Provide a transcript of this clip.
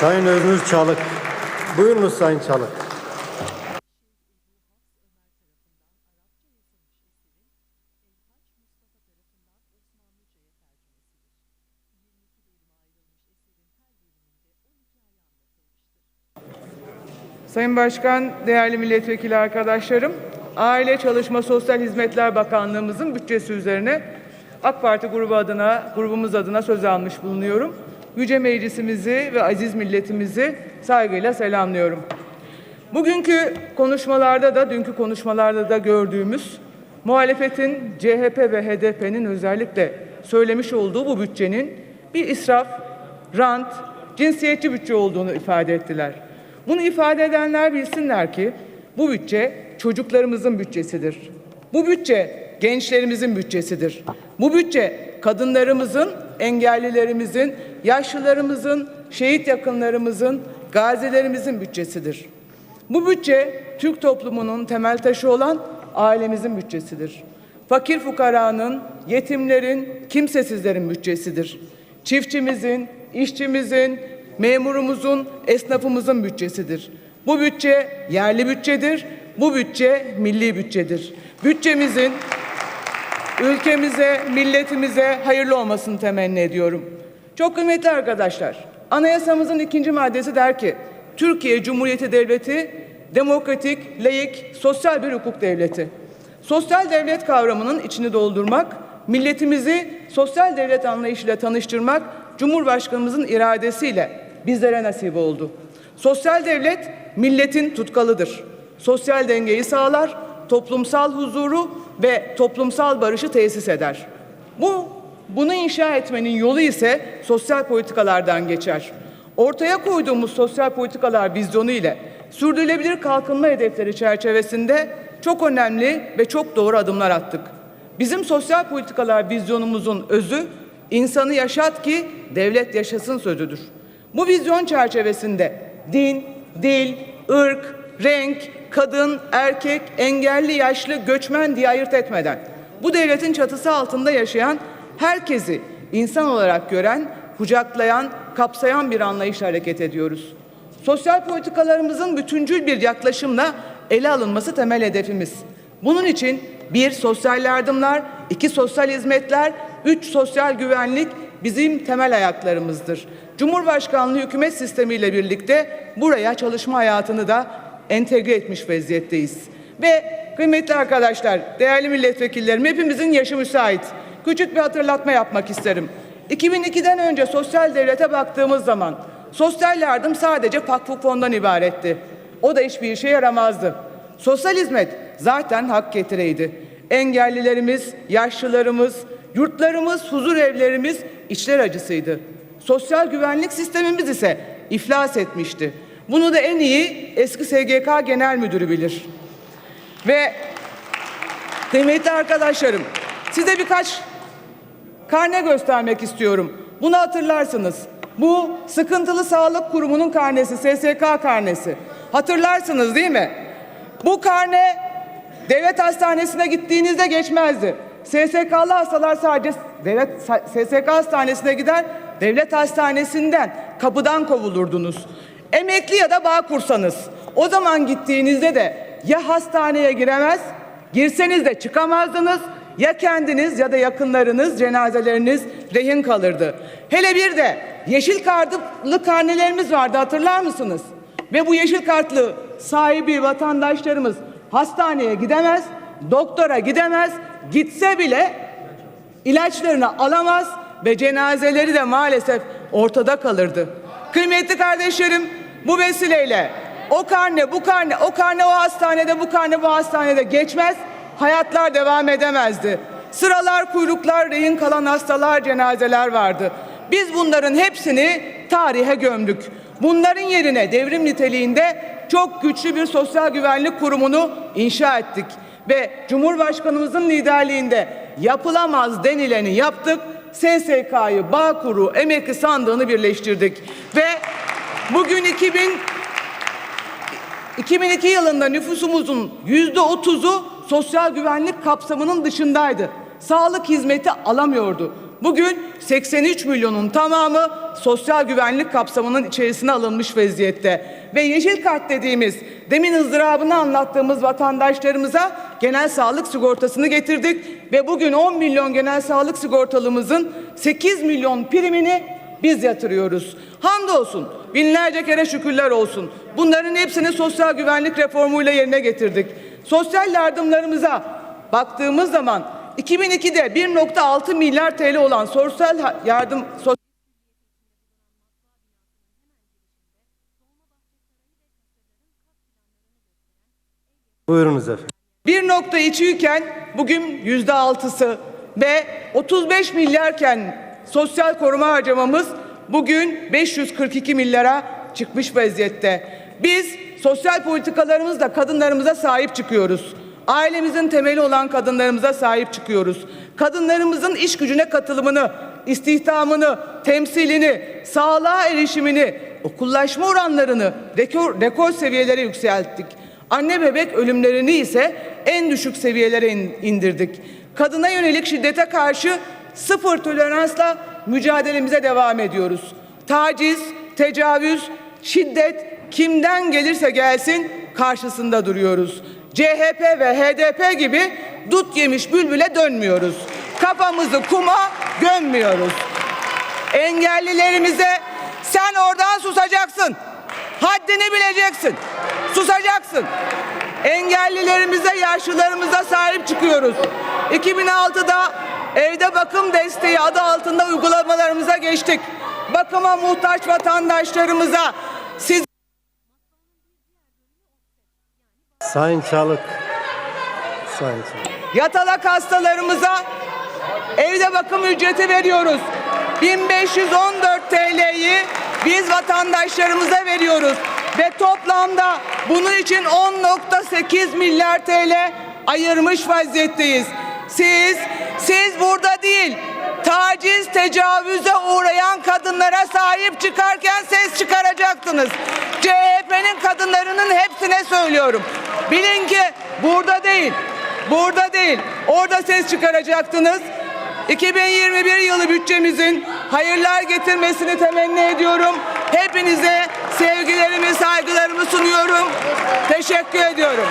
Sayın Öznur Çalık. Buyurunuz Sayın Çalık. Sayın Başkan, değerli milletvekili arkadaşlarım, Aile Çalışma Sosyal Hizmetler Bakanlığımızın bütçesi üzerine AK Parti grubu adına, grubumuz adına söz almış bulunuyorum. Yüce Meclisimizi ve aziz milletimizi saygıyla selamlıyorum. Bugünkü konuşmalarda da, dünkü konuşmalarda da gördüğümüz muhalefetin CHP ve HDP'nin özellikle söylemiş olduğu bu bütçenin bir israf, rant, cinsiyetçi bütçe olduğunu ifade ettiler. Bunu ifade edenler bilsinler ki bu bütçe çocuklarımızın bütçesidir. Bu bütçe gençlerimizin bütçesidir. Bu bütçe kadınlarımızın, engellilerimizin, yaşlılarımızın, şehit yakınlarımızın, gazilerimizin bütçesidir. Bu bütçe Türk toplumunun temel taşı olan ailemizin bütçesidir. Fakir fukaranın, yetimlerin, kimsesizlerin bütçesidir. Çiftçimizin, işçimizin, memurumuzun, esnafımızın bütçesidir. Bu bütçe yerli bütçedir. Bu bütçe milli bütçedir. Bütçemizin ülkemize, milletimize hayırlı olmasını temenni ediyorum. Çok kıymetli arkadaşlar, anayasamızın ikinci maddesi der ki, Türkiye Cumhuriyeti Devleti demokratik, layık, sosyal bir hukuk devleti. Sosyal devlet kavramının içini doldurmak, milletimizi sosyal devlet anlayışıyla tanıştırmak Cumhurbaşkanımızın iradesiyle bizlere nasip oldu. Sosyal devlet milletin tutkalıdır. Sosyal dengeyi sağlar, toplumsal huzuru ve toplumsal barışı tesis eder. Bu bunu inşa etmenin yolu ise sosyal politikalardan geçer. Ortaya koyduğumuz sosyal politikalar vizyonu ile sürdürülebilir kalkınma hedefleri çerçevesinde çok önemli ve çok doğru adımlar attık. Bizim sosyal politikalar vizyonumuzun özü insanı yaşat ki devlet yaşasın sözüdür. Bu vizyon çerçevesinde din, dil, ırk, renk, kadın, erkek, engelli, yaşlı, göçmen diye ayırt etmeden bu devletin çatısı altında yaşayan herkesi insan olarak gören, kucaklayan, kapsayan bir anlayışla hareket ediyoruz. Sosyal politikalarımızın bütüncül bir yaklaşımla ele alınması temel hedefimiz. Bunun için bir sosyal yardımlar, iki sosyal hizmetler, üç sosyal güvenlik bizim temel ayaklarımızdır. Cumhurbaşkanlığı hükümet sistemiyle birlikte buraya çalışma hayatını da entegre etmiş vaziyetteyiz. Ve kıymetli arkadaşlar, değerli milletvekillerim hepimizin yaşı müsait. Küçük bir hatırlatma yapmak isterim. 2002'den önce sosyal devlete baktığımız zaman sosyal yardım sadece Vakfı Fon'dan ibaretti. O da hiçbir işe yaramazdı. Sosyal hizmet zaten hak getireydi. Engellilerimiz, yaşlılarımız, yurtlarımız, huzur evlerimiz içler acısıydı. Sosyal güvenlik sistemimiz ise iflas etmişti. Bunu da en iyi eski SGK Genel Müdürü bilir. Ve kıymetli arkadaşlarım size birkaç karne göstermek istiyorum. Bunu hatırlarsınız. Bu sıkıntılı sağlık kurumunun karnesi, SSK karnesi. Hatırlarsınız değil mi? Bu karne devlet hastanesine gittiğinizde geçmezdi. SSK'lı hastalar sadece devlet SSK hastanesine gider, devlet hastanesinden kapıdan kovulurdunuz. Emekli ya da bağ kursanız o zaman gittiğinizde de ya hastaneye giremez, girseniz de çıkamazdınız ya kendiniz ya da yakınlarınız cenazeleriniz rehin kalırdı. Hele bir de yeşil kartlı karnelerimiz vardı hatırlar mısınız? Ve bu yeşil kartlı sahibi vatandaşlarımız hastaneye gidemez, doktora gidemez, gitse bile ilaçlarını alamaz ve cenazeleri de maalesef ortada kalırdı. Kıymetli kardeşlerim bu vesileyle o karne bu karne o karne o hastanede bu karne bu hastanede geçmez hayatlar devam edemezdi. Sıralar, kuyruklar, rehin kalan hastalar, cenazeler vardı. Biz bunların hepsini tarihe gömdük. Bunların yerine devrim niteliğinde çok güçlü bir sosyal güvenlik kurumunu inşa ettik ve Cumhurbaşkanımızın liderliğinde yapılamaz denileni yaptık. SSK'yı, Bağkur'u, emekli sandığını birleştirdik ve bugün 2000 2002 yılında nüfusumuzun yüzde otuzu sosyal güvenlik kapsamının dışındaydı. Sağlık hizmeti alamıyordu. Bugün 83 milyonun tamamı sosyal güvenlik kapsamının içerisine alınmış vaziyette. Ve yeşil kart dediğimiz demin ızdırabını anlattığımız vatandaşlarımıza genel sağlık sigortasını getirdik ve bugün 10 milyon genel sağlık sigortalımızın 8 milyon primini biz yatırıyoruz. Hamdolsun binlerce kere şükürler olsun. Bunların hepsini sosyal güvenlik reformuyla yerine getirdik. Sosyal yardımlarımıza baktığımız zaman 2002'de 1.6 milyar TL olan sosyal yardım sosyal Buyurunuz efendim. 1.2 iken bugün yüzde altısı ve 35 milyarken sosyal koruma harcamamız bugün 542 milyara çıkmış vaziyette. Biz sosyal politikalarımızla kadınlarımıza sahip çıkıyoruz. Ailemizin temeli olan kadınlarımıza sahip çıkıyoruz. Kadınlarımızın iş gücüne katılımını, istihdamını, temsilini, sağlığa erişimini, okullaşma oranlarını rekor, rekor seviyelere yükselttik. Anne bebek ölümlerini ise en düşük seviyelere in- indirdik. Kadına yönelik şiddete karşı sıfır toleransla mücadelemize devam ediyoruz. Taciz, tecavüz, şiddet kimden gelirse gelsin karşısında duruyoruz. CHP ve HDP gibi dut yemiş bülbüle dönmüyoruz. Kafamızı kuma gömmüyoruz. Engellilerimize sen oradan susacaksın. Haddini bileceksin. Susacaksın. Engellilerimize, yaşlılarımıza sahip çıkıyoruz. 2006'da evde bakım desteği adı altında uygulamalarımıza geçtik. Bakıma muhtaç vatandaşlarımıza siz Sayın Çalık. Sayın Çalık. Yatalak hastalarımıza evde bakım ücreti veriyoruz. 1514 TL'yi biz vatandaşlarımıza veriyoruz ve toplamda bunun için 10.8 milyar TL ayırmış vaziyetteyiz. Siz siz burada değil taciz tecavüze uğrayan kadınlara sahip çıkarken ses çıkaracaktınız. CHP'nin kadınlarının hepsine söylüyorum. Bilin ki burada değil Burada değil, orada ses çıkaracaktınız. 2021 yılı bütçemizin hayırlar getirmesini temenni ediyorum. Hepinize sevgilerimi, saygılarımı sunuyorum. Teşekkür ediyorum.